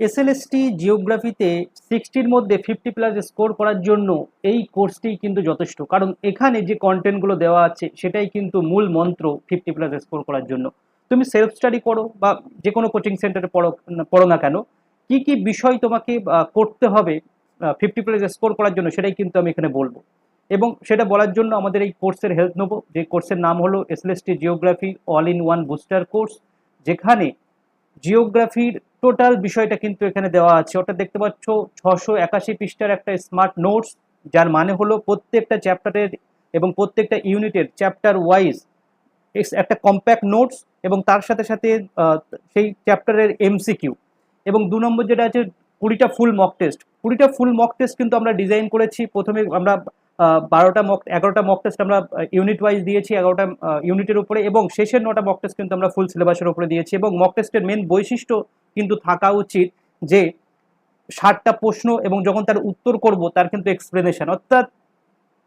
SLST জিওগ্রাফিতে সিক্সটির মধ্যে fifty plus score করার জন্য এই কোর্সটি কিন্তু যথেষ্ট। কারণ এখানে যে কন্টেন্টগুলো দেওয়া আছে, সেটাই কিন্তু মূল মন্ত্র ফিফটি প্লাস স্কোর করার জন্য। তুমি সেলফ স্টাডি করো বা যে কোনো কোচিং সেন্টারে পড়ো পড়ো না কেন, কি কি বিষয় তোমাকে করতে হবে ফিফটি প্লাস স্কোর করার জন্য সেটাই কিন্তু আমি এখানে বলব। এবং সেটা বলার জন্য আমাদের এই কোর্সের হেল্প নেব। যে কোর্সের নাম হলো SLST geography all in one booster course যেখানে জিওগ্রাফির টোটাল বিষয়টা কিন্তু এখানে দেওয়া আছে। ওটা দেখতে পাচ্ছ, ছশো একাশি পৃষ্ঠার একটা স্মার্ট নোটস যার মানে হলো প্রত্যেকটা চ্যাপ্টারের এবং প্রত্যেকটা ইউনিটের চ্যাপ্টার ওয়াইজ একটা কম্প্যাক্ট নোটস এবং তার সাথে সাথে সেই চ্যাপ্টারের এমসিকিউ এবং দু নম্বর যেটা আছে, কুড়িটা ফুল মক টেস্ট কুড়িটা ফুল মক টেস্ট কিন্তু আমরা ডিজাইন করেছি। প্রথমে আমরা বারোটা মক এগারোটা মক টেস্ট আমরা ইউনিট ওয়াইজ দিয়েছি, এগারোটা ইউনিটের উপরে এবং শেষের নটা মক টেস্ট কিন্তু আমরা ফুল সিলেবাসের উপরে দিয়েছি এবং মক টেস্টের মেন বৈশিষ্ট্য কিন্তু থাকা উচিত যে ষাটটা প্রশ্ন এবং যখন তার উত্তর করব, তার কিন্তু এক্সপ্লেনেশন অর্থাৎ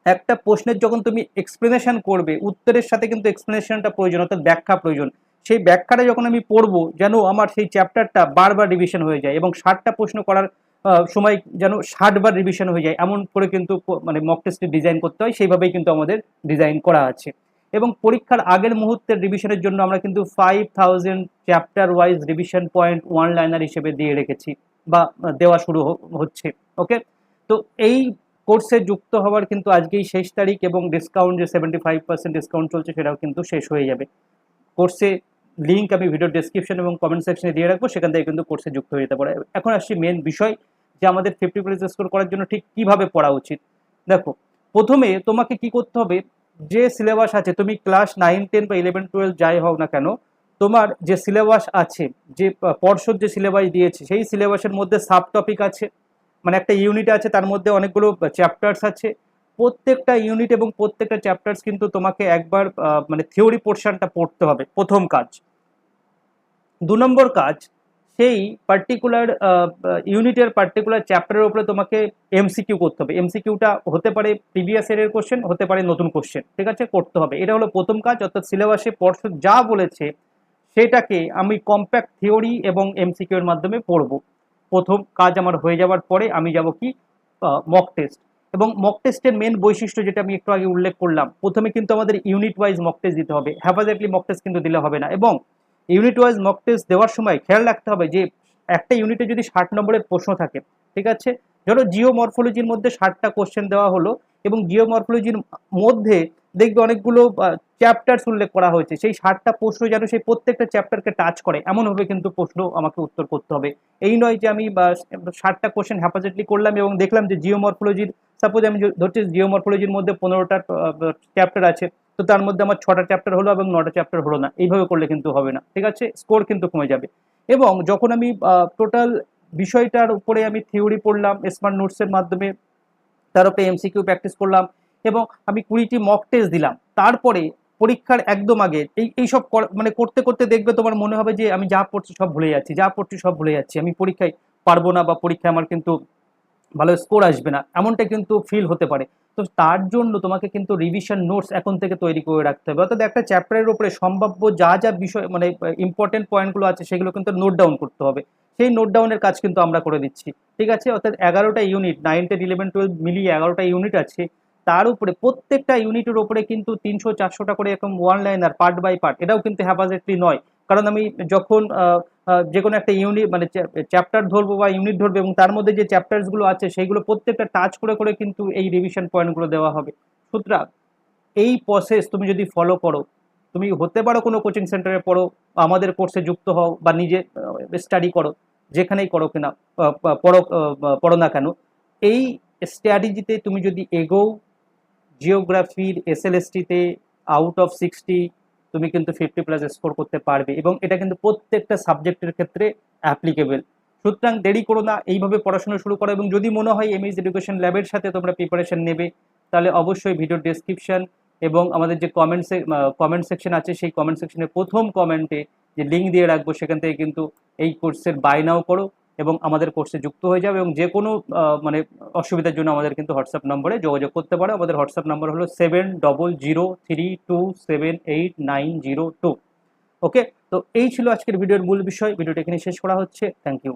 একটা প্রশ্নের যখন তুমি এক্সপ্লেনেশন করবে, উত্তরের সাথে কিন্তু এক্সপ্লেনেশনটা প্রয়োজন, অর্থাৎ ব্যাখ্যা প্রয়োজন। সেই ব্যাখ্যাটা যখন আমি পড়ব, যেন আমার সেই চ্যাপ্টারটা বারবার রিভিশন হয়ে যায় এবং ষাটটা প্রশ্ন করার সময় যেন ষাটবার রিভিশন হয়ে যায়। এমন করে কিন্তু মানে মক টেস্টে ডিজাইন করতে হয়, সেইভাবেই কিন্তু আমাদের ডিজাইন করা আছে। এবং পরীক্ষার আগের মুহূর্তের রিভিশনের জন্য আমরা কিন্তু five thousand chapter wise revision point one liner হিসেবে দিয়ে রেখেছি বা দেওয়া শুরু হচ্ছে ওকে তো এই কোর্সে যুক্ত হওয়ার কিন্তু আজকেই শেষ তারিখ এবং ডিসকাউন্ট যে সেভেন্টি ফাইভ পার্সেন্ট ডিসকাউন্ট চলছে সেটাও কিন্তু শেষ হয়ে যাবে। কোর্সে লিঙ্ক আমি ভিডিও ডেসক্রিপশন এবং কমেন্ট সেকশনে দিয়ে রাখব, সেখান থেকে কিন্তু কোর্সে যুক্ত হয়ে যেতে পারে। এখন আসছি মেন বিষয় যে আমাদের ফিফটি প্লাস স্কোর করার জন্য ঠিক কীভাবে পড়া উচিত? দেখো, প্রথমে তোমাকে কি করতে হবে? যে সিলেবাস আছে, তুমি ক্লাস নাইন টেন বা ইলেভেন টুয়েলভ যাই হও না কেন, তোমার যে সিলেবাস আছে, যে পর্ষদ যে সিলেবাস দিয়েছে, সেই সিলেবাসের মধ্যে সাব টপিক আছে। মানে একটা ইউনিট আছে, তার মধ্যে অনেকগুলো চ্যাপ্টার্স আছে। প্রত্যেকটা ইউনিট এবং প্রত্যেকটা চ্যাপ্টার্স কিন্তু তোমাকে একবার মানে থিওরি পোর্শনটা পড়তে হবে প্রথম কাজ। দু নম্বর কাজ সেই পার্টিকুলার ইউনিটের পার্টিকুলার চ্যাপ্টারের উপরে তোমাকে এমসিকিউ করতে হবে। এমসিকিউটা হতে পারে প্রিভিয়াস ইয়ারের কোশ্চেন হতে পারে নতুন কোশ্চেন ঠিক আছে? করতে হবে। এটা হলো প্রথম কাজ, অর্থাৎ সিলেবাসে পর্ষদ যা বলেছে, সেটাকে আমি কম্প্যাক্ট থিওরি এবং এমসিকিউ এর মাধ্যমে পড়ব। প্রথম কাজ আমার হয়ে যাওয়ার পরে আমি যাব কি? মক টেস্ট এবং মক টেস্টের মেন বৈশিষ্ট্য যেটা আমি একটু আগে উল্লেখ করলাম, প্রথমে কিন্তু আমাদের ইউনিট ওয়াইজ মক টেস্ট দিতে হবে। হ্যাফাজেটলি মক টেস্ট কিন্তু দিলে হবে না। এবং ইউনিট ওয়াইজ মক টেস্ট দেওয়ার সময় খেয়াল রাখতে হবে যে একটা ইউনিটে যদি ষাট নম্বরের প্রশ্ন থাকে, ঠিক আছে? ধরো জিও মরফোলজির মধ্যে ষাটটা কোশ্চেন দেওয়া হলো এবং জিও মরফোলজির মধ্যে দেখবে অনেকগুলো চ্যাপ্টার্স উল্লেখ করা হয়েছে। সেই ষাটটা প্রশ্ন যেন সেই প্রত্যেকটা চ্যাপ্টারকে টাচ করে এমনভাবে কিন্তু প্রশ্ন আমাকে উত্তর করতে হবে। এই নয় যে আমি ষাটটা কোশ্চেন হ্যাপাজেটলি করলাম এবং দেখলাম যে জিও মরফোলজির সাপোজ আমি ধরছি জিও মরফোলজির মধ্যে পনেরোটা চ্যাপ্টার আছে তো তার মধ্যে আমার ছটা চ্যাপ্টার হলো এবং নটা চ্যাপ্টার হলো না। এইভাবে করলে কিন্তু হবে না। ঠিক আছে? স্কোর কিন্তু কমে যাবে। এবং যখন আমি টোটাল বিষয়টার উপরে আমি থিওরি পড়লাম স্মার্ট নোটসের মাধ্যমে, তার উপরে এমসিকিউ প্র্যাকটিস করলাম এবং আমি কুড়িটি মক টেস্ট দিলাম, তারপরে পরীক্ষার একদম আগে এই এইসব মানে করতে করতে দেখবে তোমার মনে হবে যে আমি যা পড়ছি সব ভুলে যাচ্ছি, যা পড়ছি সব ভুলে যাচ্ছি। আমি পরীক্ষায় পারব না বা পরীক্ষায় আমার কিন্তু ভালো স্কোর আসবে না। এমনটা কিন্তু ফিল হতে পারে। তো তার জন্য তোমাকে কিন্তু রিভিশন নোটস এখন থেকে তৈরি করে রাখতে হবে। অর্থাৎ একটা চ্যাপ্টারের উপরে সম্ভাব্য যা যা বিষয় মানে ইম্পর্টেন্ট পয়েন্টগুলো আছে সেগুলো কিন্তু নোট ডাউন করতে হবে। সেই নোট ডাউনের কাজ কিন্তু আমরা করে দিচ্ছি। ঠিক আছে? অর্থাৎ এগারোটা unit nine ten eleven twelve মিলিয়ে এগারোটা ইউনিট আছে। তার উপরে প্রত্যেকটা ইউনিটের উপরে কিন্তু তিনশো, চারশোটা করে এরকম one liner part by part এটাও কিন্তু হ্যাপাজেটলি নয়। কারণ আমি যখন যে কোনো একটা ইউনিট মানে চ্যাপ্টার ধরবো বা ইউনিট ধরবো এবং তার মধ্যে যে চ্যাপ্টার্সগুলো আছে সেইগুলো প্রত্যেকটা টাচ করে করে কিন্তু এই রিভিশন পয়েন্টগুলো দেওয়া হবে। সুতরাং এই প্রসেস তুমি যদি ফলো করো, তুমি হতে পারো কোনো কোচিং সেন্টারে পড়ো, আমাদের কোর্সে যুক্ত হও বা নিজে স্টাডি করো, যেখানেই করো কিনা পড়ো পড়ো না কেন, এই স্ট্র্যাটেজিতে তুমি যদি এগো জিওগ্রাফির এসএলএসটিতে আউট অফ সিক্সটি তুমি কিন্তু ফিফটি প্লাস স্কোর করতে পারবে এবং এটা কিন্তু প্রত্যেকটা সাবজেক্টের ক্ষেত্রে অ্যাপ্লিকেবল সুতরাং দেরি করো না, এইভাবে পড়াশোনা শুরু করো এবং যদি মনে হয় এমএস এডুকেশন ল্যাবের সাথে তোমরা প্রিপারেশন নেবে, তাহলে অবশ্যই ভিডিও ডেসক্রিপশন এবং আমাদের যে কমেন্ট কমেন্ট সেকশন আছে, সেই কমেন্ট সেকশনের প্রথম কমেন্টে যে লিঙ্ক দিয়ে রাখব, সেখান থেকে কিন্তু এই কোর্সের বাই নাও করো। এবং আমাদের কোর্সে যুক্ত হয়ে যাবে এবং যে কোনো মানে অসুবিধার জন্য আমাদের কিন্তু হোয়াটসঅ্যাপ নম্বরে যোগাযোগ করতে পারে। আমাদের হোয়াটসঅ্যাপ নম্বর হলো seven double zero three two seven eight nine zero two okay তো এই ছিল আজকের ভিডিওর মূল বিষয়। ভিডিওটা এখানে শেষ করা হচ্ছে। Thank you